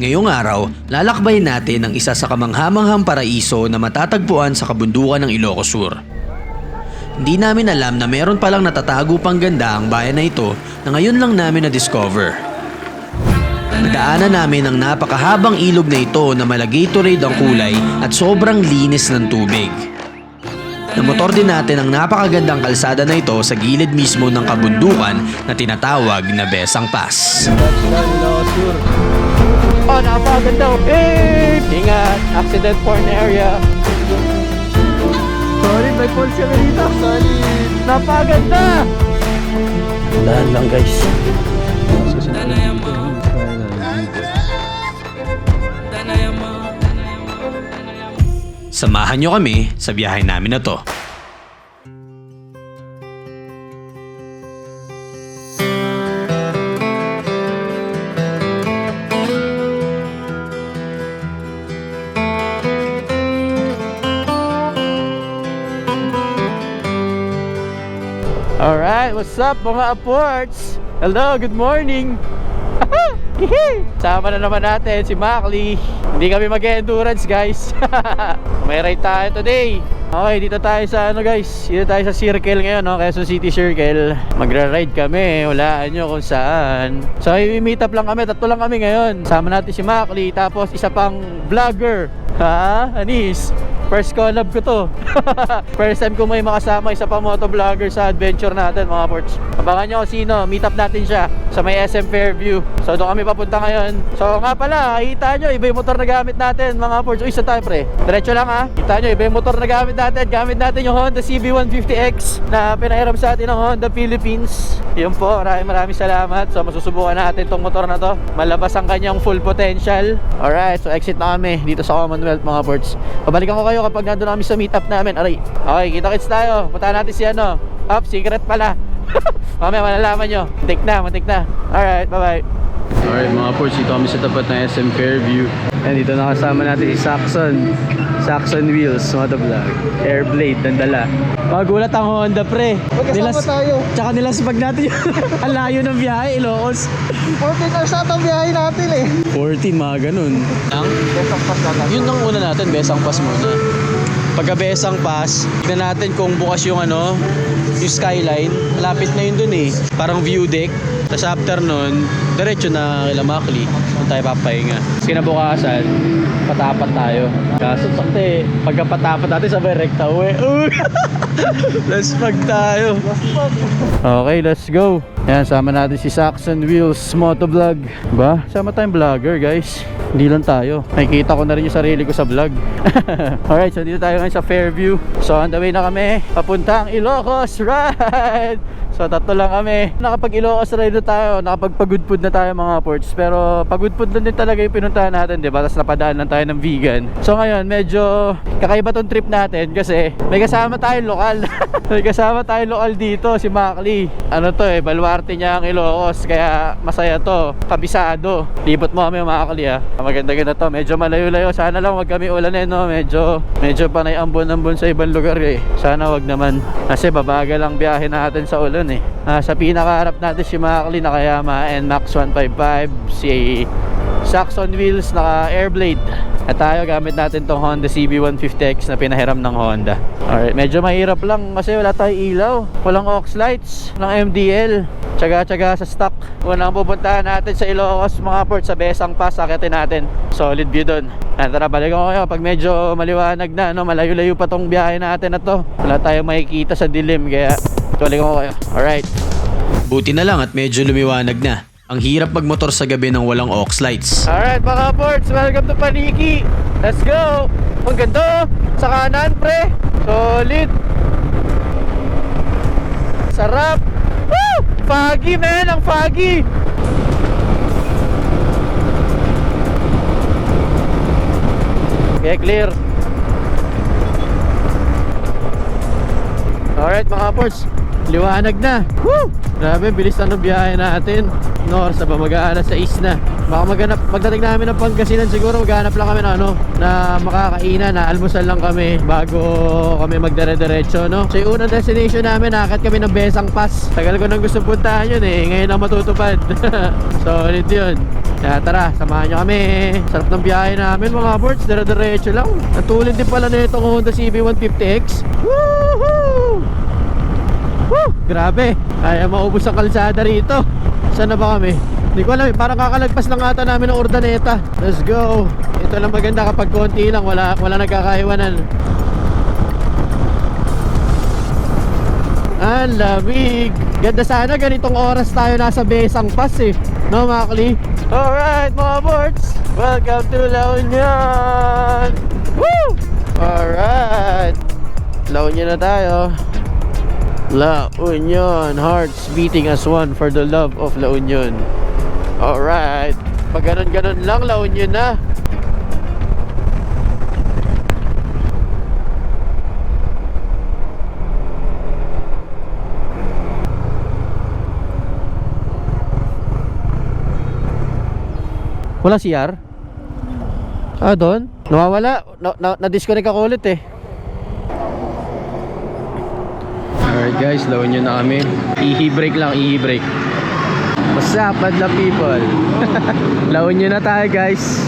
Ngayong araw, lalakbayin natin ang isa sa kamanghamanghang paraiso na matatagpuan sa kabundukan ng Ilocos Sur. Hindi namin alam na meron palang natatago pang ganda ang bayan na ito na ngayon lang namin na-discover. Nadaanan namin ang napakahabang ilog na ito na malagatorade ang kulay at sobrang linis ng tubig. Namotor din natin ang napakagandang kalsada na ito sa gilid mismo ng kabundukan na tinatawag na Besang Pass. Oh, napakaganda. Hey! Ingat, accident prone area. Sorry, may falls kami dito. Sorry. Napakaganda. Dahan lang guys. Samahan nyo kami sa biyahe namin na to. What's up mga aports? Hello, good morning. Sama na naman natin si Mackley. Hindi kami mag-endurance guys. May ride tayo today. Okay, dito tayo sa ano guys. Dito tayo sa circle ngayon, no? Quezon City Circle. Magra-ride kami. Walaan nyo kung saan. So, i-meet up lang kami. Tatlo lang kami ngayon. Sama natin si Mackley. Tapos, isa pang vlogger. Ha? Anis? First collab ko to. First time ko may makasama isa pa motovlogger sa adventure natin mga ports. Abangan nyo kung sino. Meet up natin siya sa may SM Fairview. So doon kami papunta ngayon. So nga pala, kita nyo, iba yung motor na gamit natin mga ports. Uy, sa tayo pre. Diretso lang ha. Kita nyo, iba yung motor na gamit natin. Gamit natin yung Honda CB150X na pinahiram sa atin ng Honda Philippines. Yun po, maraming maraming salamat. So masusubukan natin tong motor na to. Malabas ang kanyang full potential. Alright, so exit na kami dito sa Commonwealth mga ports. Pabalikan ko kayo kapag nandun kami sa meetup namin. Aray. Okay, kita-kits tayo. Punta natin si ano. Up, secret pala. Mamaya malalaman nyo. Muntik na, muntik na. Alright, bye-bye. Alright mga ports, dito kami sa tapat ng SM Fairview. And dito nakasama natin si Saxon. Saxon Wheels, motovlog. Airblade, dandala. Magulat ang Honda pre. Magkasama tayo. Tsaka nilaspag natin yun. ang layo ng biyahe, Ilocos. 14 hours ata ang biyahe natin eh. 14, mga ganun. Ang? Besang pas na Yun ang una natin, Besang Pass muna. Pagka Besang Pass, tignan natin kung bukas yung ano, yung skyline. Malapit na yun dun eh. Parang view deck. Tapos after nun, diretso na kila Makli. Doon tayo papahinga. Tapos kinabukasan, patapat tayo. Kaso sakte, pagka patapat natin sabay rekta uwi. Let's pag tayo. Okay, let's go. Yan, sama natin si Saxon Wheels Motovlog. Ba? Sama tayong vlogger, guys. Hindi lang tayo. Nakikita ko na rin yung sarili ko sa vlog. Alright, so dito tayo ngayon sa Fairview. So on the way na kami. Papuntang Ilocos Ride! So tatlo lang kami. Nakapag Ilocos Ride tayo. Nakapagpagudpud na tayo mga ports. Pero pagudpud lang din talaga yung pinuntahan natin, di ba? Tapos napadaan lang tayo ng vegan. So ngayon, medyo kakaiba tong trip natin kasi may kasama tayong lokal. may kasama tayong lokal dito, si Mackley. Ano to eh, baluarte niya ang Ilocos. Kaya masaya to. Kabisado. Libot mo kami Mackley ah. Maganda-ganda to. Medyo malayo-layo. Sana lang wag kami ulanin no. Medyo, medyo panay ambon-ambon sa ibang lugar eh. Sana wag naman. Kasi babagal ang biyahe natin sa ulan eh. Ah, sa pinakaharap natin si Mackley Nakayama and Max 155. Si Saxon Wheels naka Airblade. At tayo gamit natin tong Honda CB150X na pinahiram ng Honda. Alright, medyo mahirap lang kasi wala tayong ilaw. Walang aux lights, walang MDL. Tsaga-tsaga sa stock. Unang pupuntahan natin sa Ilocos, mga port sa Besang Pass, akitin natin. Solid view doon. Yan, tara, balikan ko kayo pag medyo maliwanag na, no? malayo-layo pa tong biyahe natin na to. Wala tayong makikita sa dilim, kaya balikan ko kayo. Alright. Buti na lang at medyo lumiwanag na. Ang hirap magmotor sa gabi ng walang aux lights. Alright mga ports, welcome to Paniki Let's go! Ang ganda! Sa kanan pre! Solid! Sarap! Woo! Foggy man! Ang foggy! Okay, clear. Alright mga ports, liwanag na. Woo! Grabe, bilis na ng biyahe natin. Nor sa pamag-aalas sa isna. Baka maghanap, pagdating namin ng Pangasinan siguro maghanap lang kami na ano, na makakainan, na almusal lang kami bago kami magdire-diretso, no? So yung unang destination namin, nakakit kami ng Besang Pass. Tagal ko nang gusto puntahan yun eh, ngayon ang matutupad. Solid yun. Kaya tara, samahan nyo kami. Sarap ng biyahe namin mga boards. Dire-diretso lang. Ang tulad din pala na itong Honda CB150X. Woohoo! Woo! Grabe. Kaya maubos ang kalsada rito. Saan na ba kami? Hindi ko alam. eh. Parang kakalagpas lang ata namin ng Urdaneta. Let's go. Ito lang maganda kapag konti lang. Wala, wala nagkakaiwanan. Ang lamig. Ganda sana ganitong oras tayo nasa Besang Pass eh. No, Makli? Alright, mga boards. Welcome to La Union. Woo! Alright. La Union na tayo. La Union. Hearts beating as one for the love of La Union. Alright. Pag ganun-ganun lang, La Union na. Wala CR? Ah, doon? Nawawala. Na, na, na-disconnect ako ulit eh. Alright guys, lawin nyo na kami. Ihi break lang, ihi break. What's up, madla people? lawin nyo na tayo guys.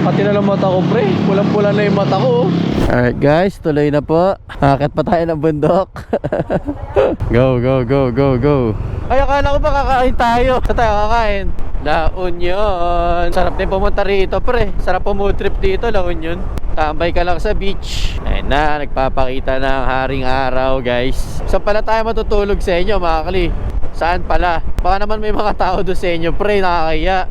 Pati na lang mata ko pre. Pulang-pula na yung mata ko. Alright guys, tuloy na po. Akit pa tayo ng bundok. go, go, go, go, go. Ay, akala ko ba kakain tayo? Sa tayo kakain? La Union. Sarap din pumunta rito, pre. Sarap pumood trip dito, La Union. Tambay ka lang sa beach. Ayun na, nagpapakita ng haring araw, guys. Saan pala tayo matutulog sa inyo, mga kali? Saan pala? Baka naman may mga tao doon sa inyo, pre, nakakaya.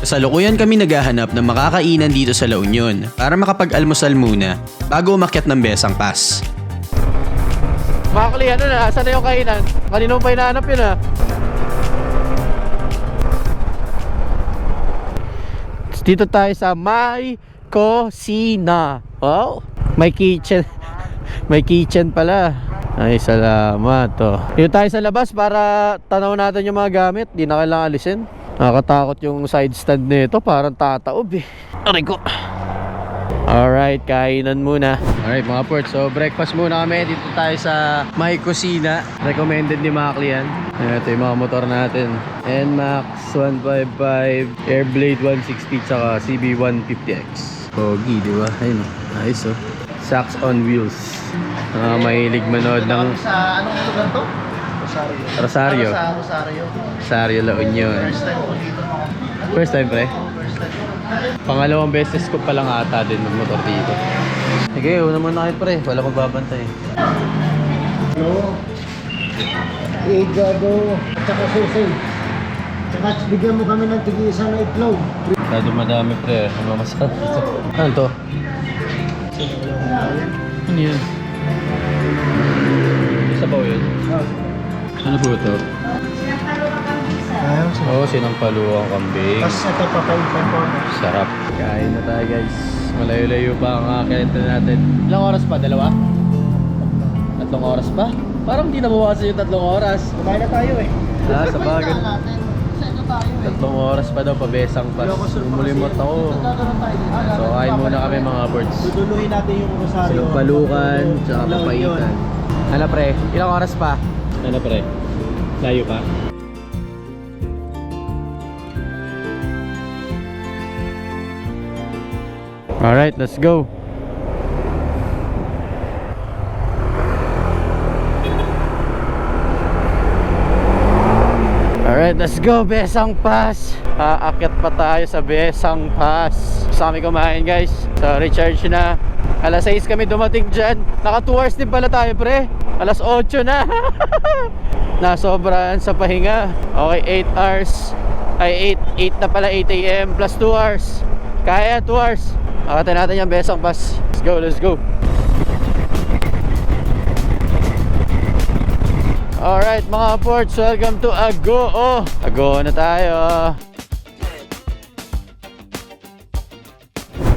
Kasalukuyan kami naghahanap ng makakainan dito sa La Union para makapag-almusal muna bago umakyat ng Besang Pass. Mga kali, ano na, saan na yung kainan? Kanino pa hinahanap yun, ah? Dito tayo sa May Cocina. Wow. May kitchen. May kitchen pala. Ay, salamat. Oh. Dito tayo sa labas para tanaw natin yung mga gamit. Di na kailangan alisin. Nakakatakot yung side stand nito. Parang tataob eh. Aray ko. Alright, kainan muna. Alright mga ports, so breakfast muna kami. Dito tayo sa My Cocina. Recommended ni Macli yan. Ito yung mga motor natin. NMAX 155, Airblade 160, tsaka CB150X. Pogi, di ba? Ayun o. Oh. Sacks on wheels. Ah, mahilig manood ng Sa anong lugar to? Rosario. Rosario. Sa Rosario. Rosario La Union. First time ko dito. First time pre? First time. Pangalawang beses ko pa lang ata din magmotor dito. Sige, una muna kayo pre. Wala magbabantay. No. Igado. At saka susi. Saka bigyan mo kami ng tigisa na itlog. Masyado madami pre. Ano masarap dito? Ano to? Ano yun? Isa ba yun? Ano po ito? Ayaw Oo, oh, sinampaluang kambing. Tapos ito papaitan ko. Sarap. Kain na tayo guys. Malayo-layo pa ang kakilita natin. Ilang oras pa? Dalawa? Tatlong oras pa? Parang di nabawasan yung tatlong oras. Kumain na tayo eh. Ah, sa bagay. Tatlong oras pa daw, pabesang pa. Umulimot ako. So, kain muna kami mga birds. Duduluhin natin yung Rosario. Sinumpalukan, tsaka La Union. papaitan. Ano pre? Ilang oras pa? Ano pre? Layo pa? Alright, let's go. Alright, let's go Besang Pass. Aakyat pa tayo sa Besang Pass. Sa kami kumain guys. So recharge na. Alas 6 kami dumating dyan. Naka 2 hours din pala tayo pre. Alas 8 na. Nasobrahan sa pahinga. Okay 8 hours. Ay 8 8 na pala 8 a.m. Plus 2 hours. Kaya 2 hours. Akatan natin yung Besang Pass. Let's go let's go Alright mga ports, welcome to Agoo Agoo na tayo.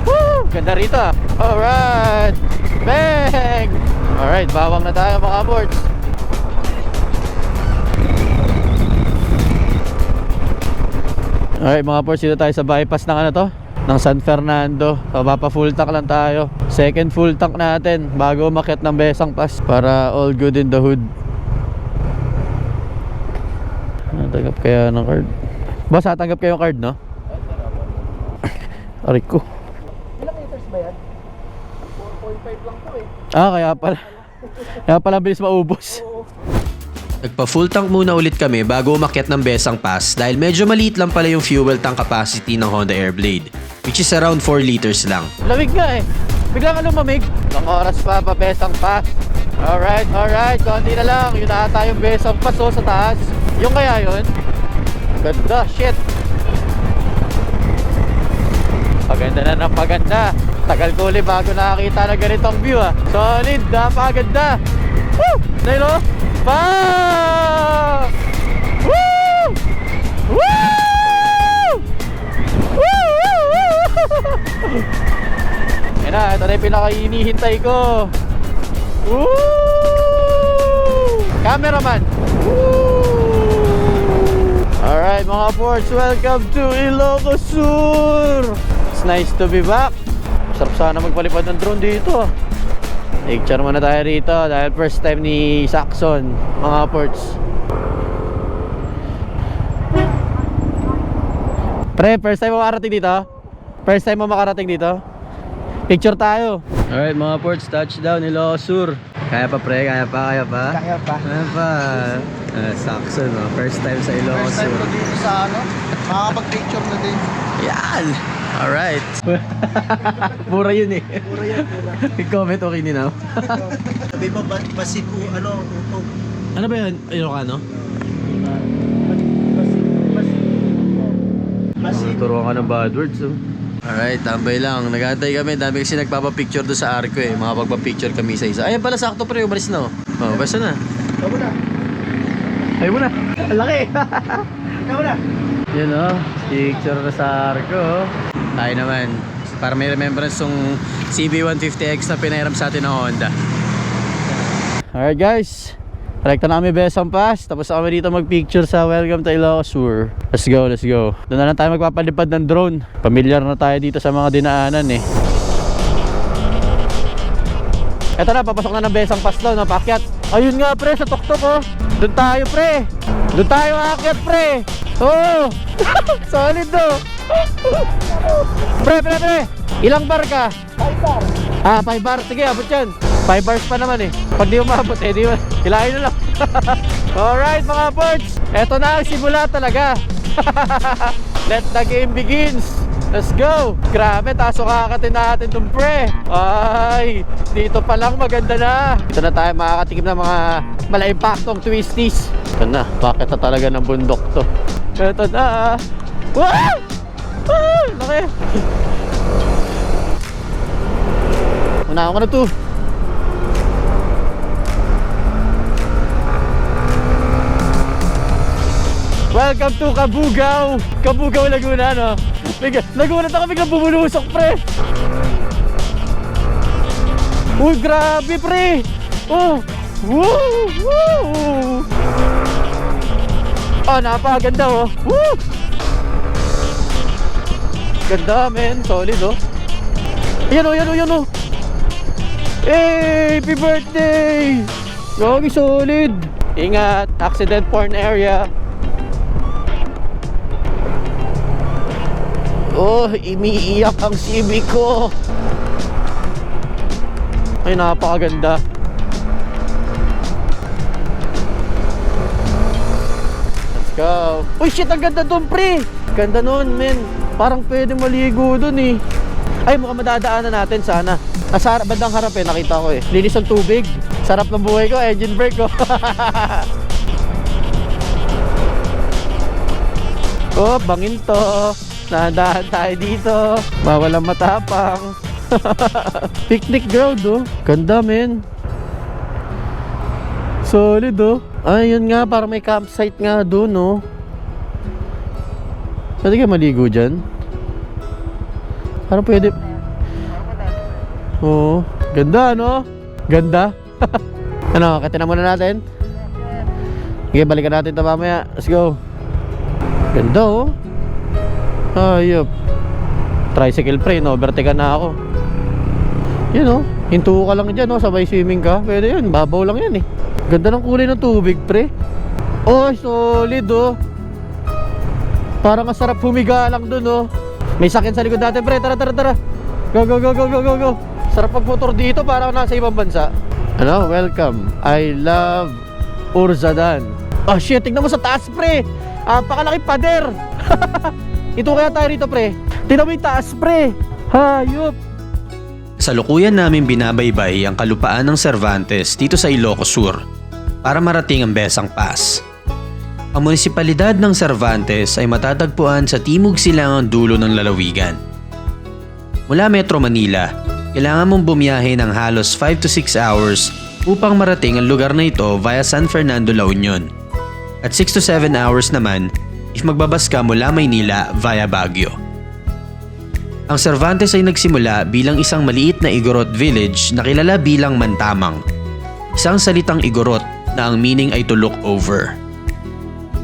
Woo! Ganda rito ah. Alright Bang! Alright, bawang na tayo mga ports. Alright mga ports, dito tayo sa bypass ng ano to? Ng San Fernando. Papa full tank lang tayo. Second full tank natin Bago umakyat ng Besang Pass Para all good in the hood Natanggap kaya ng card? Boss, natanggap kayo ng card, no? Aray ko. Ilang liters ba yan? Ah, kaya pala. Kaya pala bilis maubos. Nagpa full tank muna ulit kami bago umakyat ng Besang Pass dahil medyo maliit lang pala yung fuel tank capacity ng Honda Airblade which is around 4 liters lang. Lamig nga eh. Bigla ka lumamig. Ilang oras pa, pa. Alright, alright. Konti na lang. Yun na ata yung besang paso sa taas. Yung kaya yun? Ganda, shit. Paganda na ng paganda. Tagal ko ulit bago nakakita na ganitong view ah. Solid, napakaganda. Woo! Dahil oh. Pa! Woo! Woo! Woo! Yan na, ito na yung pinaka-inihintay ko. Woo! Cameraman! Woo! Alright mga ports, welcome to Ilocos Sur! It's nice to be back. Sarap sana magpalipad ng drone dito. Picture muna tayo rito dahil first time ni Saxon mga ports. Pre, first time mo makarating dito? First time mo makarating dito? Picture tayo. Alright mga ports, touchdown Ilocos Sur. Kaya pa pre, kaya pa, kaya pa? Kaya pa. Kaya pa. Uh, Saxon, no? first time sa Ilocos First time ko dito sa ano, makakapag-picture na din. Yan! Alright. Mura yun eh. Puro yan, puro. I-comment okay ni now. Sabi mo, ba, basit ko, ano, upo. ano ba yun? Ilocano? Basit. Turuan ka ng bad words oh. Alright, tambay lang. Nagantay kami. Dami kasi nagpapapicture doon sa arko eh. Mga pagpapicture kami sa isa. Ayan pala, sakto pre. Umalis na oh. Oh, basta na. Ikaw muna. Ay mo na. Ang laki. Ikaw muna. Yun oh. Picture na sa arko oh. Tayo naman. Para may remembrance yung CB150X na pinahiram sa atin ng Honda. Alright guys. Rekta na kami Besang Pass. Tapos kami dito mag-picture sa Welcome to Ilocos Sur. Let's go, let's go. Doon na lang tayo magpapalipad ng drone. Pamilyar na tayo dito sa mga dinaanan eh. Eto na, papasok na ng Besang Pass daw, napakyat. Ayun nga pre, sa tuktok oh. Doon tayo pre. Doon tayo aakyat pre. Oh! Solid oh. pre, pre, pre. Ilang bar ka? Five bar. Ah, 5 bars. Sige, abot yan. 5 bars pa naman eh. Pag di umabot, eh, di ba? Hilahin na lang. Alright, mga birds. Eto na ang simula talaga. Let the game begins. Let's go. Grabe, taso kakakatin natin itong pre. Ay, dito pa lang maganda na. Dito na tayo makakatikim ng mga malaimpaktong twisties. Ito na, bakit na talaga ng bundok to? Ito na. Wow! Ah, laki. Unahan ko na to. Welcome to Kabugao! Kabugao, Laguna, no? Nagulat ako biglang bumulusok, pre! Uy, grabe, pre! Oh! Woo! Woo! Oh, napakaganda, oh! Woo! Ganda, men. Solid, oh. Ayan, oh, ayan, oh, ayan, oh! Hey! Happy birthday! Yogi, solid! Ingat! Accident porn area. Oh, imiiyak ang CB ko. Ay, napakaganda. Let's go. Uy, shit, ang ganda doon, pre. Ganda nun, men. Parang pwede maligo doon eh. Ay, mukhang madadaanan natin sana. Harap- bandang harap eh, nakita ko eh. Linis ng tubig. Sarap ng buhay ko, engine brake ko. oh, bangin to. Nahandahan tayo dito. Mawalang matapang. Picnic ground oh. Ganda men. Solid oh. Ayun nga, para may campsite nga doon oh. Pwede kayo maligo dyan? Parang pwede. Oo. Ganda no? Ganda. ano, katina muna natin? Sige, balikan natin ito mamaya. Let's go. Ganda oh. Ayop. Tricycle pre, no? Overtake na ako. Yun oh. Hinto ka lang dyan, oh. Sabay swimming ka. Pwede yun. Babaw lang yan eh. Ganda ng kulay ng tubig, pre. Oh, solid oh. Parang masarap humiga lang dun oh. May sakyan sa likod natin, pre. Tara, tara, tara. Go, go, go, go, go, go, go. Sarap magmotor dito para nasa ibang bansa. Ano? Welcome. I love Urzadan. Oh shit, tignan mo sa taas, pre. Ah, pakalaki pader. Ito kaya tayo rito, pre. Tignan mo yung taas, pre. Hayop. Sa lukuyan namin binabaybay ang kalupaan ng Cervantes dito sa Ilocos Sur para marating ang Besang Pass. Ang munisipalidad ng Cervantes ay matatagpuan sa timog silangang dulo ng lalawigan. Mula Metro Manila, kailangan mong bumiyahe ng halos 5 to 6 hours upang marating ang lugar na ito via San Fernando, La Union. At 6 to 7 hours naman if magbabas ka mula Maynila via Baguio. Ang Cervantes ay nagsimula bilang isang maliit na Igorot village na kilala bilang Mantamang. Isang salitang Igorot na ang meaning ay to look over.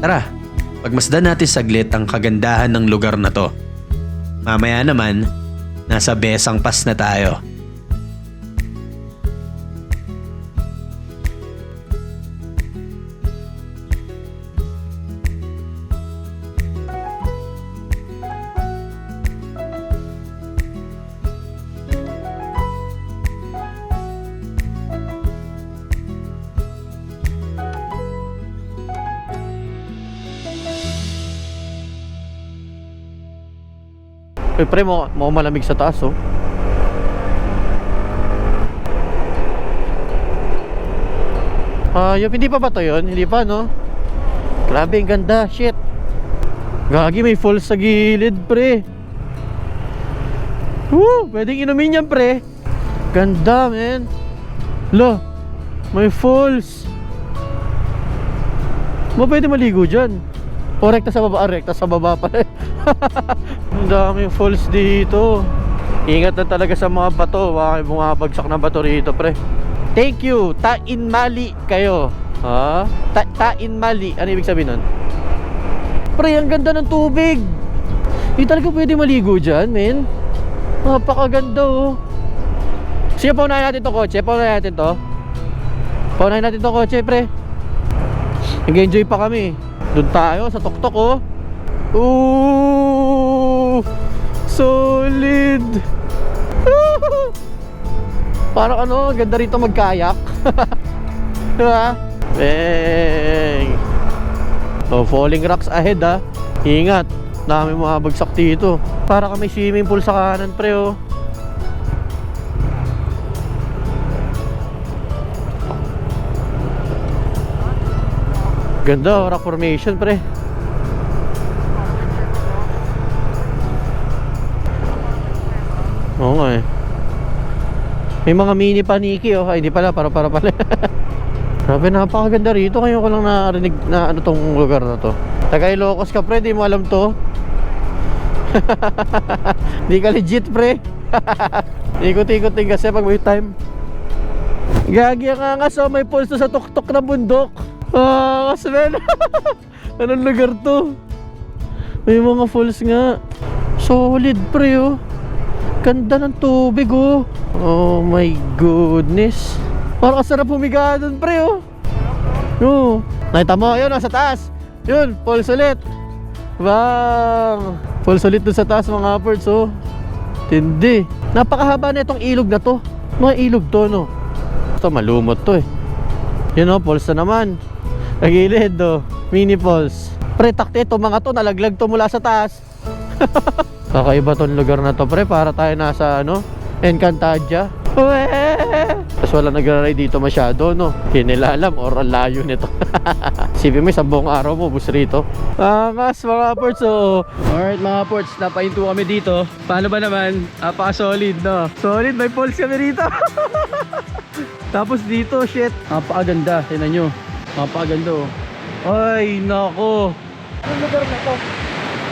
Tara, pagmasdan natin saglit ang kagandahan ng lugar na to. Mamaya naman, nasa Besang Pass na tayo. Pre, mo, mo malamig sa taas, oh. Hayop, hindi pa ba to yun? Hindi pa, no? Grabe, ang ganda. Shit. Gagi, may falls sa gilid, pre. Woo! Pwedeng inumin yan, pre. Ganda, man. Lo, may falls. Mo pwede maligo dyan. O rekta sa baba, ah, rekta sa baba pa Ang daming falls dito. Ingat na talaga sa mga bato. Baka bumabagsak na bato rito, pre. Thank you. Tain Mali kayo. Ha? Ta Tain Mali. Ano ibig sabihin nun? Pre, ang ganda ng tubig. Hindi talaga pwede maligo dyan, men. Napakaganda, oh. Sige, paunahin natin to kotse. Paunahin natin to. Paunahin natin to kotse, pre. Nag-enjoy pa kami. Doon tayo sa tuktok, oh. Ooh! Solid! Parang ano, ganda rito magkayak. diba? Bang! So, falling rocks ahead ha. Ingat. Dami mga bagsak dito. Para kami swimming pool sa kanan pre oh. Ganda, oh, rock formation pre. Oo nga eh. May mga mini paniki oh. Ay, hindi pala, para para pala. Grabe, napakaganda rito. Ngayon ko lang narinig na ano tong lugar na to. Taga Ilocos ka pre, di mo alam to. Di ka legit pre. Ikot-ikot din kasi pag may time. Gagi ang angas oh, may pulso sa tuktok na bundok. Ah, kasmen. Anong lugar to? May mga falls nga. Solid pre oh. Ganda ng tubig oh. Oh my goodness. Parang kasarap humiga doon pre oh. Oo. Nakita mo, yun nasa taas. Yun, falls ulit. Bang! Falls ulit doon sa taas mga upwards oh. Tindi. Napakahaba na itong ilog na to. Mga ilog to no. Ito malumot to eh. Yun oh, falls na naman. Nagilid oh. Mini falls. Pre, takte ito mga to. Nalaglag to mula sa taas. Kakaiba tong lugar na to pre. Para tayo nasa ano Encantadia! Tapos wala nagra-ride dito masyado no? Hindi nila alam or ang layo nito. Sipin mo isang buong araw mo bus rito. Angas mga ports oh Alright mga ports napahinto kami dito. Paano ba naman? Napaka solid no? Solid may pulse kami rito. Tapos dito shit. Napakaganda Tingnan nyo. Napakaganda oh. Ay nako. Ang lugar na to.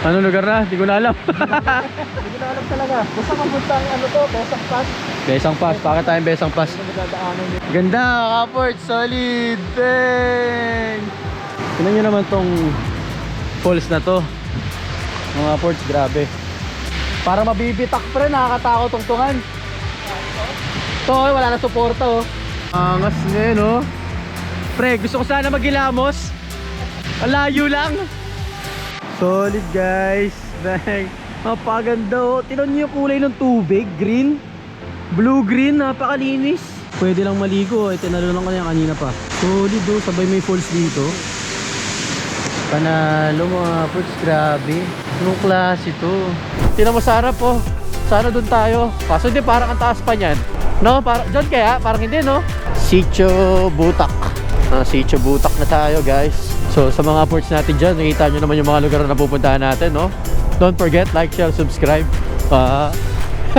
Anong lugar na? Hindi ko na alam Hindi ko na alam talaga. Basta mapunta ang ano to, Besang Pass. Besang Pass, bakit tayong Besang Pass? Ganda, kaport, solid, bang! Tingnan nyo naman tong falls na to. Mga ports, grabe. Para mabibitak pa rin, nakakatakot tungtungan. Ito, oh, wala na suporta oh. Angas ngayon oh. Pre, gusto ko sana magilamos. Ang layo lang. Solid guys. Bang. Napakaganda oh. Tinan niyo yung kulay ng tubig. Green. Blue-green. Napakalinis. Pwede lang maligo. Eh, tinalo lang ko na kanina pa. Solid oh. Sabay may falls dito. Panalo mga fruits. Grabe. Anong klase to? Tinan mo sarap oh. Sana doon tayo. Kaso hindi parang ang taas pa niyan. No? Parang, dyan kaya? Parang hindi no? Sitio Butak. Ah, Sitio Butak na tayo guys. So sa mga ports natin dyan, nakita nyo naman yung mga lugar na pupuntahan natin, no? Don't forget, like, share, subscribe. Ah.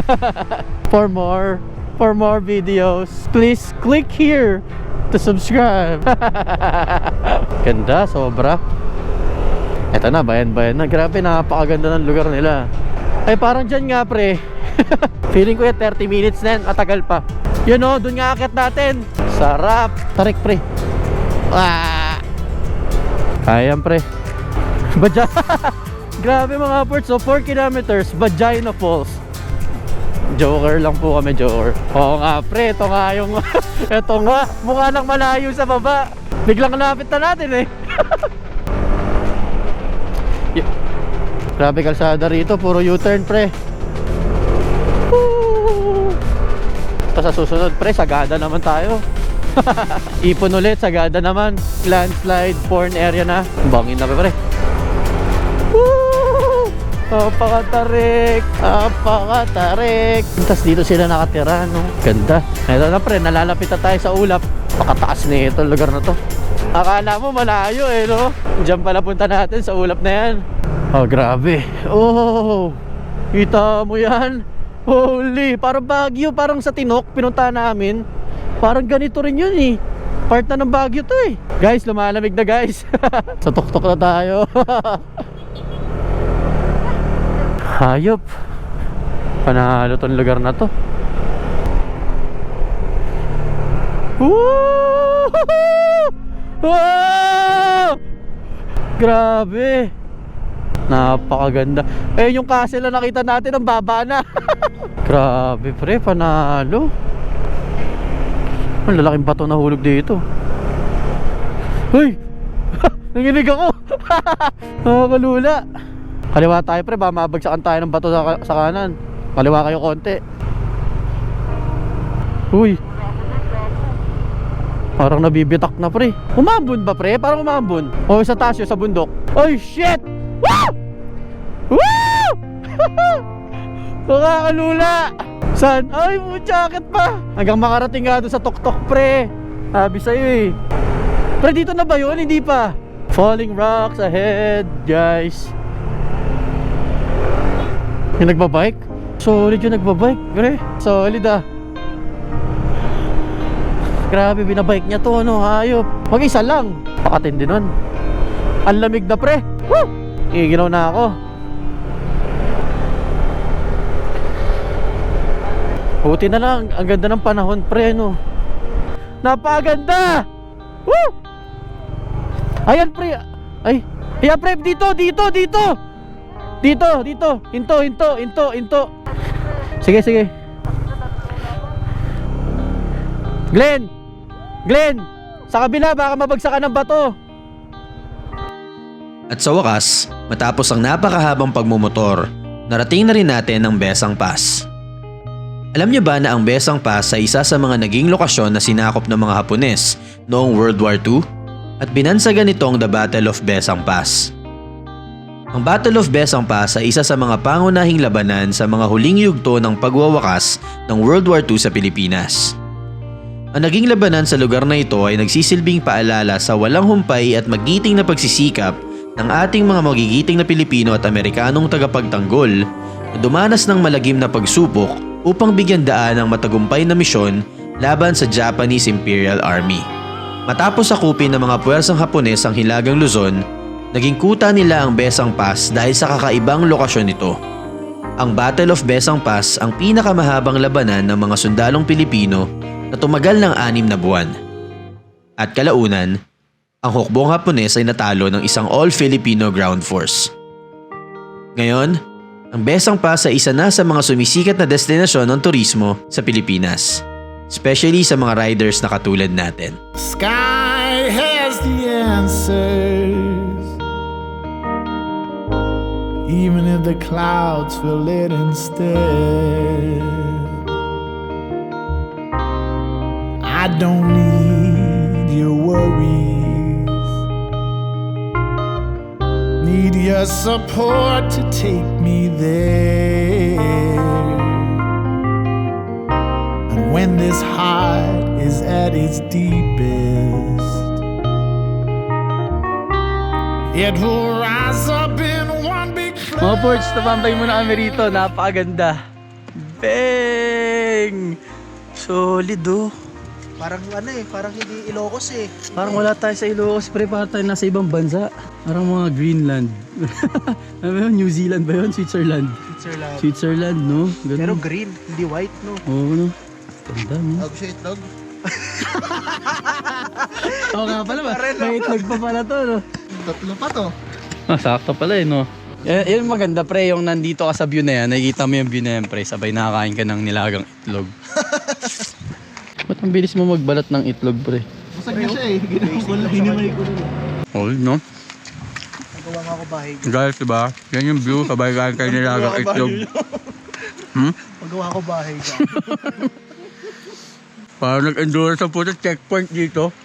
for more, for more videos, please click here to subscribe. Ganda, sobra. Eto na, bayan-bayan na. Grabe, napakaganda ng lugar nila. Ay, parang dyan nga, pre. Feeling ko yan, 30 minutes na yan. Matagal pa. Yun o, dun nga akit natin. Sarap. Tarik, pre. Ah! Ayan, pre. Badya. Grabe mga ports. So, 4 kilometers. Vagina Falls. Joker lang po kami, Joker. Oo nga, pre. Ito nga yung... ito nga. Mukha nang malayo sa baba. Biglang lapit na natin eh. Y- Grabe kalsada rito, puro U-turn pre. Tapos sa susunod pre, sagada naman tayo. Ipon ulit, sagada naman. Landslide, porn area na. Bangin na pre. Woo! Napakatarik! Napakatarik! Tapos dito sila nakatira, no? Ganda. Ito na pre, nalalapit na tayo sa ulap. Pakataas na ito, lugar na to. Akala mo malayo eh, no? Diyan pala punta natin sa ulap na yan. Oh, grabe. Oh, kita mo yan? Holy, parang Baguio, parang sa Tinok, pinunta namin. Parang ganito rin yun eh. Part na ng Baguio to eh. Guys, lumalamig na guys. sa tuktok na tayo. Hayop. Panalo tong lugar na to. Wow! Grabe. Napakaganda. Eh, yung castle na nakita natin, ang baba na. Grabe, pre. Panalo. Ang lalaking bato na hulog dito. Hoy! Nanginig ako. Nakakalula. Kaliwa tayo, pre. Ba, mabagsakan tayo ng bato sa, sa kanan. Kaliwa kayo konti. Uy. Parang nabibitak na pre. Umambon ba pre? Parang umambon. O sa taas sa bundok. Oy shit! Woo! Woo! Nakakalula! San? Ay, mo jacket pa! Hanggang makarating nga doon sa tuktok pre. Sabi sa'yo eh. Pre, dito na ba yun? Hindi pa. Falling rocks ahead, guys. Yung nagbabike? Solid yung nagbabike, pre. Solid ah. Grabe, binabike niya to, ano, hayop. Mag isa lang. Pakatindi nun. Ang lamig na, pre. Woo! Igilaw na ako. Buti na lang, ang ganda ng panahon, pre, no. Napakaganda! Woo! Ayan, pre. Ay, ayan, pre, dito, dito, dito. Dito, dito. Hinto, hinto, hinto, hinto. Sige, sige. Glenn! Glenn! Sa kabila, baka mabagsakan ng bato. At sa wakas, matapos ang napakahabang pagmumotor, narating na rin natin ang Besang Pass. Alam niyo ba na ang Besang Pass ay isa sa mga naging lokasyon na sinakop ng mga Hapones noong World War II? At binansagan nitong The Battle of Besang Pass. Ang Battle of Besang Pass ay isa sa mga pangunahing labanan sa mga huling yugto ng pagwawakas ng World War II sa Pilipinas. Ang naging labanan sa lugar na ito ay nagsisilbing paalala sa walang humpay at magiting na pagsisikap ng ating mga magigiting na Pilipino at Amerikanong tagapagtanggol na dumanas ng malagim na pagsubok upang bigyan daan ang matagumpay na misyon laban sa Japanese Imperial Army. Matapos sakupin ng mga puwersang Hapones ang Hilagang Luzon, naging kuta nila ang Besang Pass dahil sa kakaibang lokasyon nito. Ang Battle of Besang Pass ang pinakamahabang labanan ng mga sundalong Pilipino na tumagal ng anim na buwan. At kalaunan, ang hukbong Hapones ay natalo ng isang all-Filipino ground force. Ngayon, ang Besang Pass ay isa na sa mga sumisikat na destinasyon ng turismo sa Pilipinas. Especially sa mga riders na katulad natin. Sky has the answers. even if the clouds fill it instead. I don't need your worries, need your support to take me there. And when this heart is at its deepest, it will rise up in one big Mga ports, tumambay muna kami rito. Napakaganda. Bang! Solid oh. Parang ano eh, parang hindi Ilocos eh. Parang wala tayo sa Ilocos, pre. Parang tayo nasa ibang bansa. Parang mga Greenland. ano yun? New Zealand ba yun? Switzerland. Switzerland. Switzerland, no? Pero Ganun. green, hindi white no. Oo, no? Ganda, no? Log siya itlog. Oo nga pala ba? May itlog pa pala to, no? Tatlo pa to. Ah, sakto pala eh, no? Yan, yan maganda pre, yung nandito ka sa view na yan, nakikita mo yung view na yan pre, sabay nakakain ka ng nilagang itlog. Ba't ang bilis mo magbalat ng itlog pre? Masag na siya eh. Ginawa ko lang. Hinimay ko lang. Oh, no? Nagawa nga ako bahay. Guys, diba? Yan yung view, sabay kain kayo nilagang itlog. Hmm? Magawa ko bahay ka. Parang nag-endure sa puto checkpoint dito.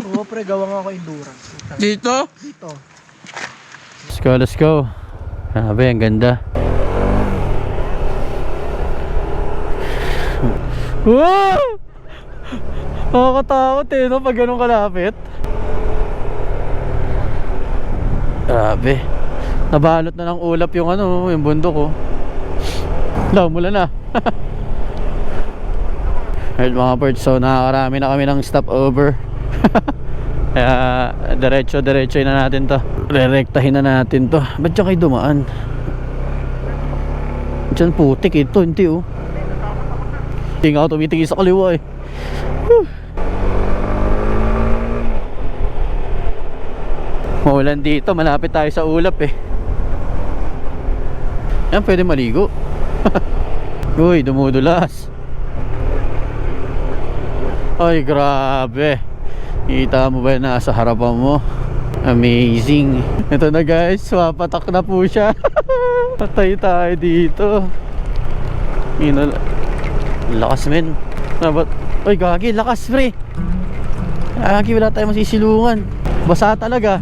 Oo pre, gawa nga ako endurance. Dito? Dito. Let's go, let's go. Grabe, ang ganda. Wow! Nakakatakot eh, no? Pag ganun kalapit. Grabe. Nabalot na ng ulap yung ano, yung bundok ko. Law, mula na. Alright mga birds, so nakakarami na kami ng stopover. Kaya diretso diretso na natin to. Rerektahin na natin to. Ba't dyan kayo dumaan? Diyan putik ito, hindi oh. Hindi nga ako tumitingin sa kaliwa eh. Maulan dito, malapit tayo sa ulap eh. Yan, pwede maligo. Uy, dumudulas. Ay, grabe. Kita mo ba yung nasa harapan mo? Amazing. Ito na guys, mapatak na po siya. Patay tayo dito. Ina lakas men. Dapat Oy, gagi, lakas pre. Gagi, wala tayong masisilungan. Basa talaga.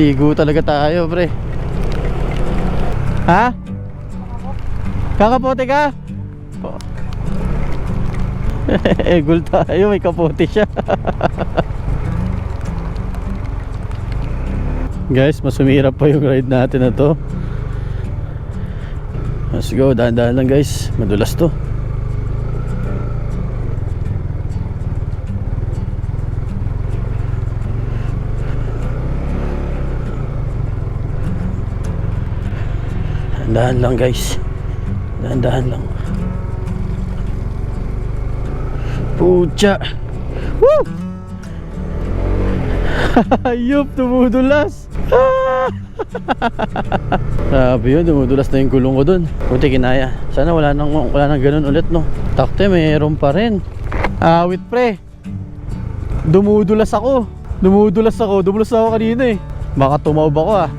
Ligo talaga tayo, pre. Ha? Kakapote ka? Oh. Egol tayo, may kapote siya. Guys, mas sumirap pa yung ride natin na to. Let's go, dahan-dahan lang guys. Madulas to. Dahan lang guys. Dahan-dahan lang. Pucha. Woo! Ayop, tumudulas. Grabe yun, dumudulas na yung gulong ko dun. Buti kinaya. Sana wala nang, wala nang ganun ulit, no? Takte, mayroon pa rin. Awit pre. Dumudulas ako. Dumudulas ako. Dumudulas ako kanina eh. Baka tumaob ako ah.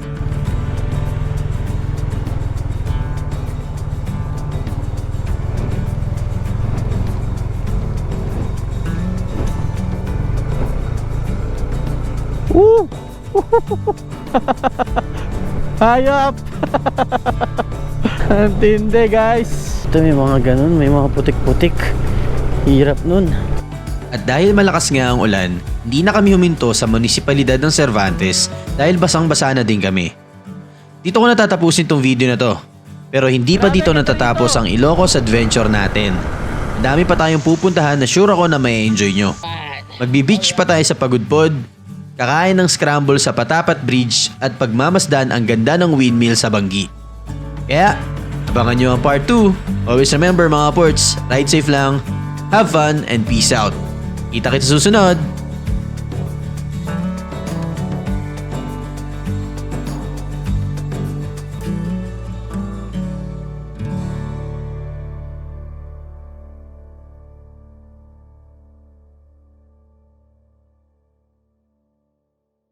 Hayop! Ang tindi guys. Ito may mga ganun, may mga putik-putik. Hirap nun. At dahil malakas nga ang ulan, hindi na kami huminto sa munisipalidad ng Cervantes dahil basang-basa na din kami. Dito ko natatapusin tong video na to. Pero hindi pa dito natatapos ang Ilocos Adventure natin. Ang dami pa tayong pupuntahan na sure ako na may enjoy nyo. Magbi-beach pa tayo sa Pagudpod, kakain ng scramble sa Patapat Bridge at pagmamasdan ang ganda ng windmill sa Banggi. Kaya, abangan nyo ang part 2. Always remember mga ports, ride safe lang, have fun, and peace out. Kita kita susunod!